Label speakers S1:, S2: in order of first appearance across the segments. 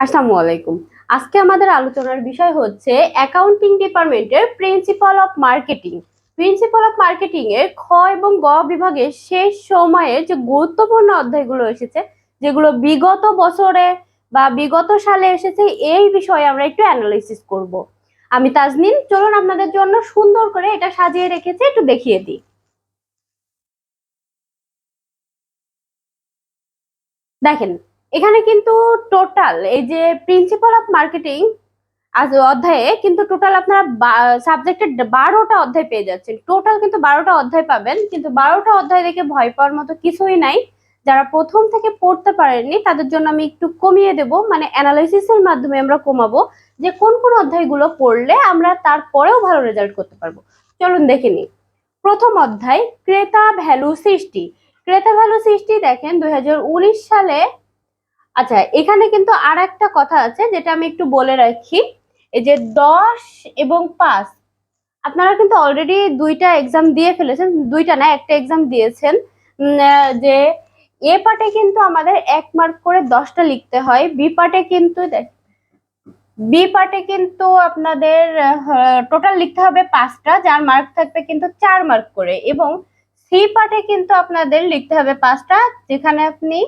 S1: আসসালামু আলাইকুম। আজকে আমাদের আলোচনার বিষয় হচ্ছে অ্যাকাউন্টিং ডিপার্টমেন্টের principle of marketing principle of marketing এর খ এবং গ বিভাগের শেষ সময়ে যে গুরুত্বপূর্ণ অধ্যায়গুলো এসেছে, যেগুলো বিগত বছরে বা বিগত সালে এসেছে, এই বিষয়ে আমরা একটু অ্যানালাইসিস করব। আমি তাজনিন চলুন আপনাদের জন্য সুন্দর করে এটা সাজিয়ে রেখেছি, একটু দেখিয়ে দিই। দেখেন এখানে কিন্তু টোটাল এই যে প্রিন্সিপাল অফ মার্কেটিং আজ অধ্যায়ে কিন্তু টোটাল আপনারা সাবজেক্টের বারোটা অধ্যায় পেয়ে যাচ্ছেন। টোটাল কিন্তু বারোটা অধ্যায় পাবেন, কিন্তু বারোটা অধ্যায় দেখে ভয় পাওয়ার মতো কিছুই নাই। যারা প্রথম থেকে পড়তে পারেননি, তাদের জন্য আমি একটু কমিয়ে দেব মানে অ্যানালাইসিসের মাধ্যমে আমরা কমাবো যে কোন কোন অধ্যায়গুলো পড়লে আমরা তারপরেও ভালো রেজাল্ট করতে পারব। চলুন দেখে নিই। প্রথম অধ্যায়, ক্রেতা ভ্যালু সৃষ্টি। ক্রেতা ভ্যালু সৃষ্টি দেখেন, দুই হাজার উনিশ সালে আচ্ছা এখানে কিন্তু আর একটা কথা আছে যেটা আমি একটু বলে রাখি, এই যে দশ এবং পাঁচ, আপনারা কিন্তু অলরেডি দুইটা এক্সাম দিয়ে ফেলেছেন, দুইটা না, একটা এক্সাম দিয়েছেন যে এ পার্টে কিন্তু আমাদের এক মার্ক করে দশটা লিখতে হয়, বি পার্টে কিন্তু বি পার্টে কিন্তু আপনাদের টোটাল লিখতে হবে পাঁচটা, যার মার্ক থাকবে কিন্তু চার মার্ক করে এবং সি পার্টে কিন্তু আপনাদের লিখতে হবে পাঁচটা, যেখানে আপনি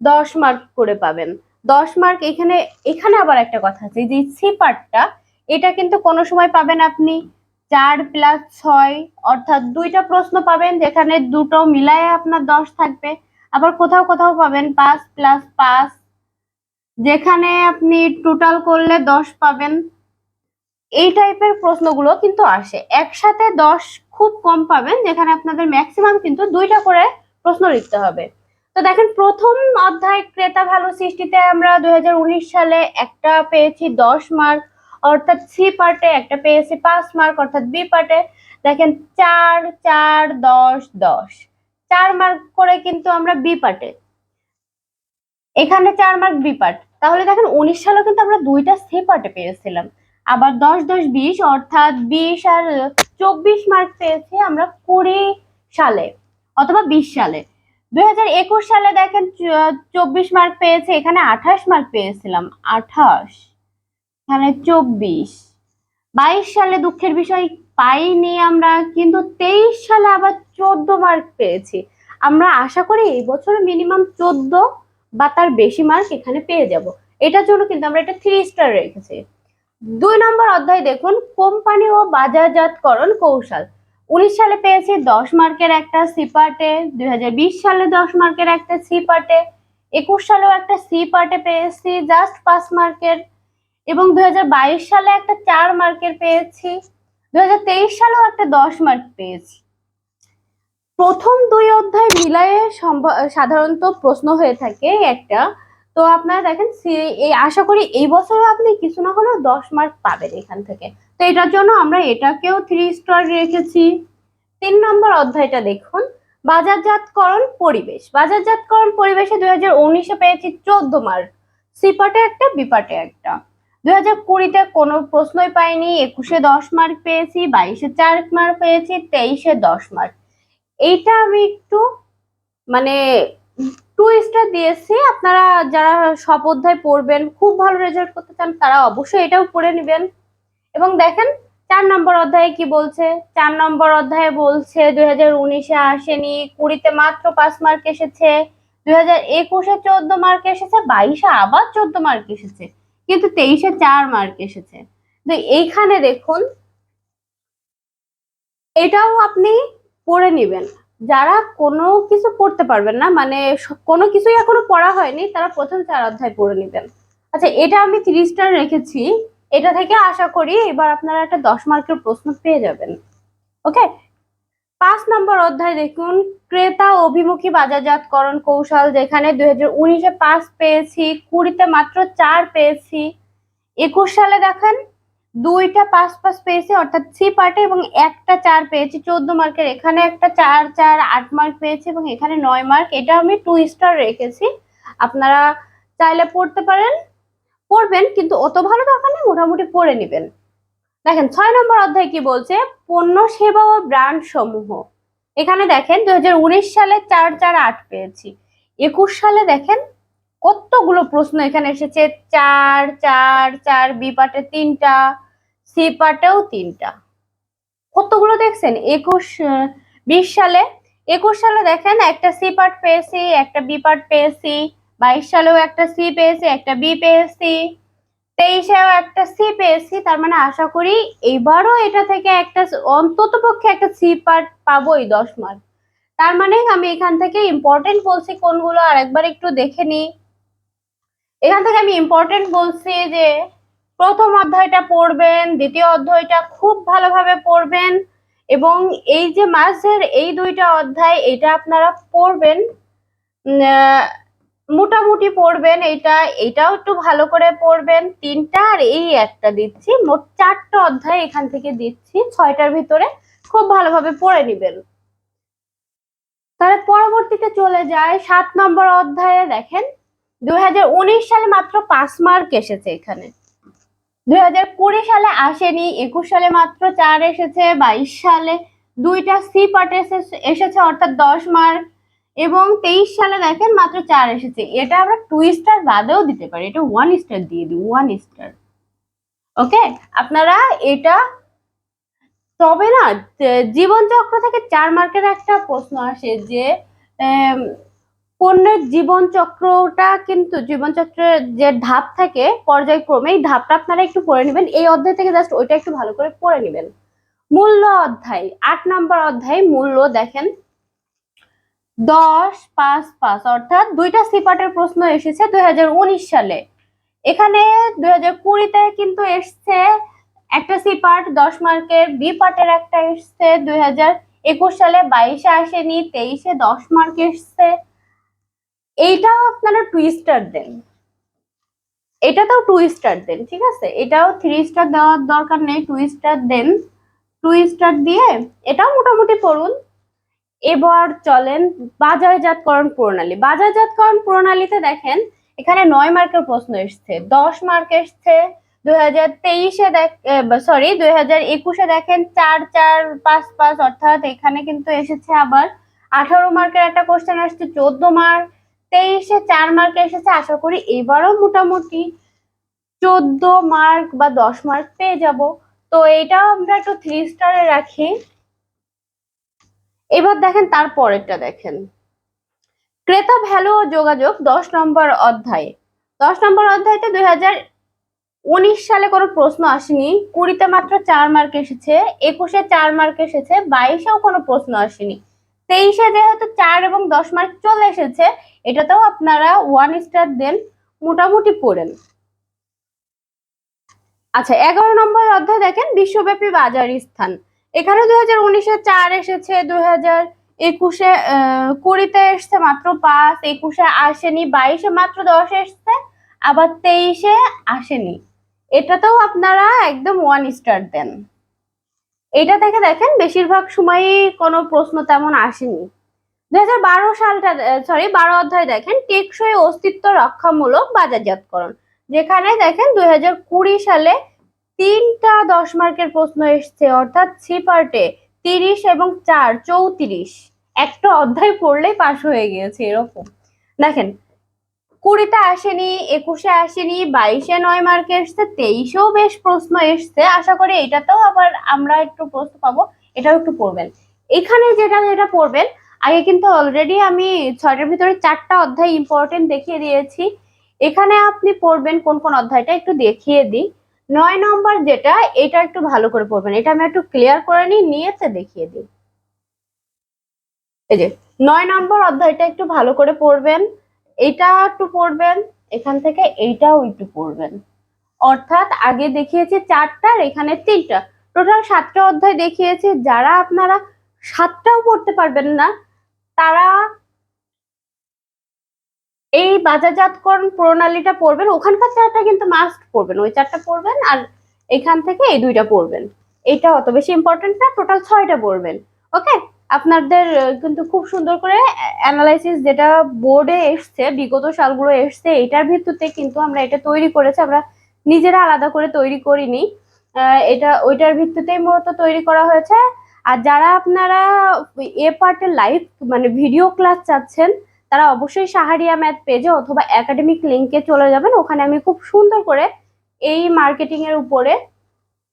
S1: দশ মার্ক করে পাবেন। দশ মার্ক এখানে এখানে আবার একটা কথা আছে যে সি পার্টটা এটা কিন্তু কোনো সময় পাবেন আপনি। চার প্লাস ছয়, অর্থাৎ দুইটা প্রশ্ন পাবেন যেখানে দুটো মিলায়ে আপনার দশ থাকবে। আবার কোথাও কোথাও পাবেন পাঁচ প্লাস পাঁচ, যেখানে আপনি টোটাল করলে দশ পাবেন। এই টাইপের প্রশ্নগুলো কিন্তু আসে। একসাথে দশ খুব কম পাবেন, যেখানে আপনাদের ম্যাক্সিমাম কিন্তু দুইটা করে প্রশ্ন লিখতে হবে। তো দেখেন, প্রথম অধ্যায় ক্রেতা ভ্যালু সৃষ্টিতে আমরা দুই হাজার উনিশ সালে একটা পেয়েছি দশ মার্ক অর্থাৎ সি পার্টে একটা পেয়েছি পাঁচ মার্ক অর্থাৎ বি পার্টে দেখেন, চার চার, দশ দশ। চার মার্ক করে কিন্তু আমরা বি পার্টে এখানে চার মার্ক বি পার্ট তাহলে দেখেন, উনিশ সালে কিন্তু আমরা দুইটা সি পার্টে পেয়েছিলাম। আবার দশ দশ, বিশ, অর্থাৎ বিশ আর চব্বিশ মার্ক পেয়েছি আমরা কুড়ি সালে, অথবা বিশ সালে। দুই হাজার একুশ সালে দেখেন চব্বিশ মার্ক পেয়েছে, এখানে আঠাশ মার্ক পেয়েছিলাম, আঠাশ। এখানে চব্বিশ। বাইশ সালে দুঃখের বিষয় পাইনি আমরা, কিন্তু তেইশ সালে আবার চোদ্দ মার্ক পেয়েছি। আমরা আশা করি এই বছরে মিনিমাম চোদ্দ বা তার বেশি মার্ক এখানে পেয়ে যাব। এটার জন্য কিন্তু আমরা এটা থ্রি স্টার রেখেছি। দুই নম্বর অধ্যায় দেখুন, কোম্পানি ও বাজারজাতকরণ কৌশল। উনিশ সালে পেয়েছি দশ মার্কের একটা সি পার্টে দুই হাজার বিশ সালে দশ মার্কের একটা সি পার্টে একুশ সালেও একটা সি পার্টে পেয়েছি জাস্ট পাঁচ মার্কের। এবং দু হাজার বাইশ সালে একটা চার মার্কের পেয়েছি দু হাজার তেইশ সালেও একটা দশ মার্ক পেয়েছি। প্রথম দুই অধ্যায় মিলায়ে সাধারণত প্রশ্ন হয়ে থাকে একটা। তো আপনারা দেখেন এই, আশা করি এই বছরে আপনি কিছু না হলেও দশ মার্ক পাবেন এখান থেকে। তো এটার জন্য আমরা এটাকেও থ্রি স্টার রেখেছি। তিন নম্বর অধ্যায়টা দেখুন। বাজারজাতকরণ পরিবেশ। বাজারজাতকরণ পরিবেশে দুই হাজার উনিশে পেয়েছি চোদ্দ মার্ক সিপাটে একটা, বিপাটে একটা। দুই হাজার কুড়িতে কোনো প্রশ্নই পাইনি। একুশে দশ মার্ক পেয়েছি, বাইশে চার মার্ক পেয়েছি, তেইশে দশ মার্ক এইটা আমি একটু মানে টু স্টার দিয়েছি। আপনারা যারা সব অধ্যায় পড়বেন, খুব ভালো রেজাল্ট করতে চান, তারা অবশ্যই এটাও পড়ে নেবেন। এবং দেখেন, চার নম্বর অধ্যায়ে কি বলছে? চার নম্বর অধ্যায়ে বলছে, দুই হাজার আসেনি, কুড়িতে মাত্র পাঁচ মার্ক এসেছে, দুই হাজার একুশে চোদ্দ মার্ক এসেছে, বাইশে আবার চোদ্দ মার্ক এসেছে, কিন্তু তেইশে চার মার্ক এসেছে। তো এইখানে দেখুন, এটাও আপনি পড়ে নেবেন। যারা কোনো কিছু পড়তে পারবেন না মানে কোনো কিছুই এখনও পড়া হয়নি, তারা প্রথম চার অধ্যায় পড়ে নেবেন। আচ্ছা এটা আমি থ্রি রেখেছি। এটা থেকে আশা করি এবার আপনারা একটা দশ মার্কের প্রশ্ন পেয়ে যাবেন। ওকে পাঁচ নম্বর অধ্যায় দেখুন। ক্রেতা অভিমুখী বাজারজাতকরণ কৌশল, যেখানে দুই হাজার উনিশে পাঁচ পেয়েছি, কুড়িতে মাত্র চার পেয়েছি। একুশ সালে দেখেন, দুইটা পাঁচ পাঁচ পেয়েছি, অর্থাৎ থ্রি পার্টে এবং একটা চার পেয়েছি। চোদ্দ মার্কের এখানে একটা চার চার, আট মার্ক পেয়েছি, এবং এখানে নয় মার্ক। এটা আমি টু স্টার রেখেছি। আপনারা চাইলে পড়তে পারেন। কিন্তু অত ভালো দরকার নেই মোটামুটি পড়ে নেবেন। দেখেন, ছয় নম্বর অধ্যায় কি বলছে? পণ্য, সেবা ও ব্র্যান্ড সমূহ। এখানে দেখেন দু হাজার উনিশ সালে চার চার আট পেয়েছি। একুশ সালে দেখেন, কতগুলো প্রশ্ন এখানে এসেছে? চার চার চার, বি পার্টে তিনটা, সি পার্টেও তিনটা। কতগুলো দেখছেন? একুশ বিশ সালে। একুশ সালে দেখেন, একটা সি পার্ট পেয়েছি, একটা বি পার্ট পেয়েছি। বাইশ সালেও একটা সি পেয়েছি, একটা বি পেয়েছি। তেইশেও একটা সি পেয়েছি, তার মানে আশা করি এবারও এটা থেকে একটা অন্তত পক্ষে একটা সি পার্ট পাবোই দশ মার্ক তার মানে আমি এখান থেকে ইম্পর্টেন্ট বলছি কোনগুলো, আর একবার একটু দেখে নিই। এখান থেকে আমি ইম্পর্টেন্ট বলছি যে, প্রথম অধ্যায়টা পড়বেন, দ্বিতীয় অধ্যায়টা খুব ভালোভাবে পড়বেন, এবং এই যে মাঝের এই দুইটা অধ্যায়, এটা আপনারা পড়বেন মোটামুটি পড়বেন এটা এটাও একটু ভালো করে পড়বেন। তিনটা আর এই একটা দিচ্ছি, মোট চারটা অধ্যায় এখান থেকে দিচ্ছি, ছয়টার ভিতরে খুব ভালোভাবে পড়ে নেবেন। তাহলে পরবর্তীতে চলে যায় সাত নম্বর অধ্যায়ে দেখেন দুই হাজার উনিশ সালে মাত্র পাঁচ মার্ক এসেছে এখানে। দুই হাজার কুড়ি সালে আসেনি, একুশ সালে মাত্র চার এসেছে, বাইশ সালে দুইটা সি পার্ট এসেছে অর্থাৎ দশ মার্ক। এবং তেইশ সালে দেখেন মাত্র চার এসেছে। এটা আমরা টু স্টার বাদেও দিতে পারি। এটা ওয়ান স্টার দিয়ে দিই ওয়ান স্টার ওকে আপনারা এটা তবে না যে- জীবন চক্র থেকে চার মার্কের একটা প্রশ্ন আসে যে পণ্যের জীবন চক্রটা কিন্তু, জীবন চক্রের যে ধাপ থাকে, পর্যায়ক্রমে এই ধাপটা আপনারা একটু পড়ে নেবেন। এই অধ্যায় থেকে জাস্ট ওইটা একটু ভালো করে পড়ে নেবেন। মূল্য অধ্যায়, আট নম্বর অধ্যায় মূল্য দেখেন। দশ, পাঁচ পাঁচ, অর্থাৎ দুইটা সিপাটের প্রশ্ন এসেছে দুই হাজার উনিশ সালে। এখানে দুই হাজার কুড়িতে কিন্তু এসছে একটা সি পার্ট দশ মার্কের বি পার্টের একটা এসছে, দুই হাজার একুশ সালে বাইশে আসেনি, তেইশে দশ মার্ক এসছে। এইটাও আপনারা টু স্টার দেন। এটাতেও টু স্টার দেন, ঠিক আছে? এটাও থ্রি স্টার দেওয়ার দরকার নেই টু স্টার দেন। টু স্টার দিয়ে এটাও মোটামুটি পড়ুন। এবার চলেন বাজারজাতকরণ প্রণালী। বাজারজাতকরণ প্রণালীতে দেখেন, এখানে নয় মার্কের প্রশ্ন এসছে। দশ মার্ক এসছে, দুই হাজার তেইশে দেখ সরি দুই হাজার একুশে দেখেন চার চার, পাঁচ পাঁচ, অর্থাৎ এখানে কিন্তু এসেছে আবার আঠারো মার্কের একটা কোশ্চেন আসছে, চোদ্দ মার্ক, তেইশে চার মার্কে এসেছে। আশা করি এবারও মোটামুটি চোদ্দ মার্ক বা দশ মার্ক পেয়ে যাব। তো এটাও আমরা একটু থ্রি স্টারে রাখি। এবার দেখেন তারপরেরটা দেখেন। ক্রেতা ভ্যালু ও যোগাযোগ দশ নম্বর অধ্যায়ে। দশ নম্বর অধ্যায়তে দুই উনিশ সালে কোনো প্রশ্ন আসেনি, কুড়িতে মাত্র চার মার্ক এসেছে, একুশে চার মার্ক এসেছে, বাইশেও কোনো প্রশ্ন আসেনি। তেইশে যেহেতু চার এবং দশ মার্ক চলে এসেছে, এটাতেও আপনারা ওয়ান স্টার দেন, মোটামুটি পড়েন। আচ্ছা এগারো নম্বর অধ্যায় দেখেন, বিশ্বব্যাপী বাজার স্থান। এখানে দুই হাজার উনিশে চার এসেছে দুই হাজার একুশে কুড়িতে এসছে মাত্র পাঁচ, একুশে আসেনি, বাইশে মাত্র দশ এসছে, আবার তেইশে আসেনি। এটাতেও আপনারা একদম ওয়ান স্টার দেন। এটা থেকে দেখেন, বেশিরভাগ সময়ই কোনো প্রশ্ন তেমন আসেনি। দুই হাজার বারো সালটা সরি বারো অধ্যায় দেখেন, টেকসই অস্তিত্ব রক্ষামূলক বাজারজাতকরণ। যেখানে দেখেন দুই হাজার কুড়ি সালে তিনটা দশ মার্কের প্রশ্ন এসছে, অর্থাৎ সি পার্টে তিরিশ এবং চার, চৌত্রিশ। একটা অধ্যায় পড়লেই পাশ হয়ে গিয়েছে এরকম। দেখেন, কুড়িতে আসেনি, একুশে আসেনি, বাইশে নয় মার্কে এসছে, তেইশেও বেশ প্রশ্ন এসছে। আশা করি এটাতেও আবার আমরা একটু প্রশ্ন পাবো, এটাও একটু পড়বেন। এখানে যেটা যেটা পড়বেন, আগে কিন্তু অলরেডি আমি ছয়টার ভিতরে চারটা অধ্যায় ইম্পর্টেন্ট দেখিয়ে দিয়েছি। এখানে আপনি পড়বেন কোন কোন অধ্যায়টা একটু দেখিয়ে দিই। নয় নম্বর যেটা, এটা একটু ভালো করে পড়বেন। এটা আমি একটু ক্লিয়ার করে নিই নিয়েতে দেখিয়ে দিই। এই যে, নয় নম্বর অধ্যায়টা একটু ভালো করে পড়বেন। এটা একটু পড়বেন, এখান থেকে এইটাও একটু পড়বেন। অর্থাৎ আগে দেখিয়েছি চারটা, আর এখানে তিনটা। টোটাল সাতটা অধ্যায় দেখিয়েছি। যারা আপনারা সাতটাও পড়তে পারবেন না, তারা এই বাজারজাতকরণ প্রণালীটা পড়বেন, ওখানকার চারটা কিন্তু মাস্ট পড়বেন। ওই চারটা পড়বেন আর এখান থেকে এই দুইটা পড়বেন। এটা অত বেশি ইম্পর্টেন্ট না টোটাল ছয়টা পড়বেন। ওকে আপনাদের কিন্তু খুব সুন্দর করে অ্যানালাইসিস যেটা বোর্ডে এসছে, বিগত সালগুলো এসছে, এটার ভিত্তিতে কিন্তু আমরা এটা তৈরি করেছি। আমরা নিজেরা আলাদা করে তৈরি করিনি। এটা, ওইটার ভিত্তিতেই মূলত তৈরি করা হয়েছে। আর যারা আপনারা এ পার্টের লাইভ মানে ভিডিও ক্লাস চাচ্ছেন তারা অবশ্যই সাহারিয়া ম্যাথ পেজে অথবা একাডেমিক লিঙ্কে চলে যাবেন। ওখানে আমি খুব সুন্দর করে এই মার্কেটিং এর উপরে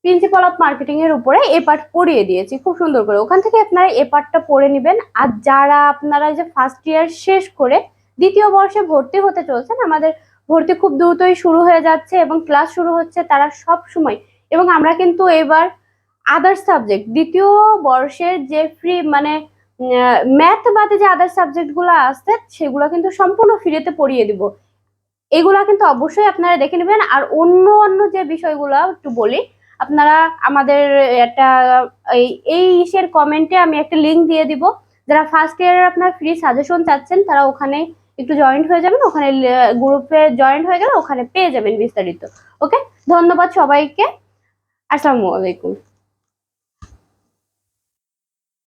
S1: প্রিন্সিপাল অফ মার্কেটিং এর উপরে এ পার্ট পড়িয়ে দিয়েছি। খুব সুন্দর করে। ওখান থেকে আপনারা এ পার্টটা পড়ে নেবেন। আর যারা আপনারা যে ফার্স্ট ইয়ার শেষ করে দ্বিতীয় বর্ষে ভর্তি হতে চলছেন, আমাদের ভর্তি খুব দ্রুতই শুরু হয়ে যাচ্ছে এবং ক্লাস শুরু হচ্ছে তারা সব সময়। এবং আমরা কিন্তু এবার আদার্স সাবজেক্ট দ্বিতীয় বর্ষের যে ফ্রি মানে ম্যাথ বাদে যে আদার সাবজেক্টগুলো আসছে সেগুলো কিন্তু সম্পূর্ণ ফ্রিতে পড়িয়ে দিব। এগুলা কিন্তু অবশ্যই আপনারা দেখে নেবেন। আর অন্য অন্য যে বিষয়গুলো একটু বলি, আপনারা আমাদের একটা, এই ইসের কমেন্টে আমি একটা লিংক দিয়ে দিব। যারা ফার্স্ট ইয়ারের আপনার ফ্রি সাজেশন চাচ্ছেন, তারা ওখানে একটু জয়েন্ট হয়ে যাবেন। ওখানে গ্রুপে জয়েন্ট হয়ে গেলে ওখানে পেয়ে যাবেন বিস্তারিত। ওকে ধন্যবাদ সবাইকে। আসসালামু আলাইকুম।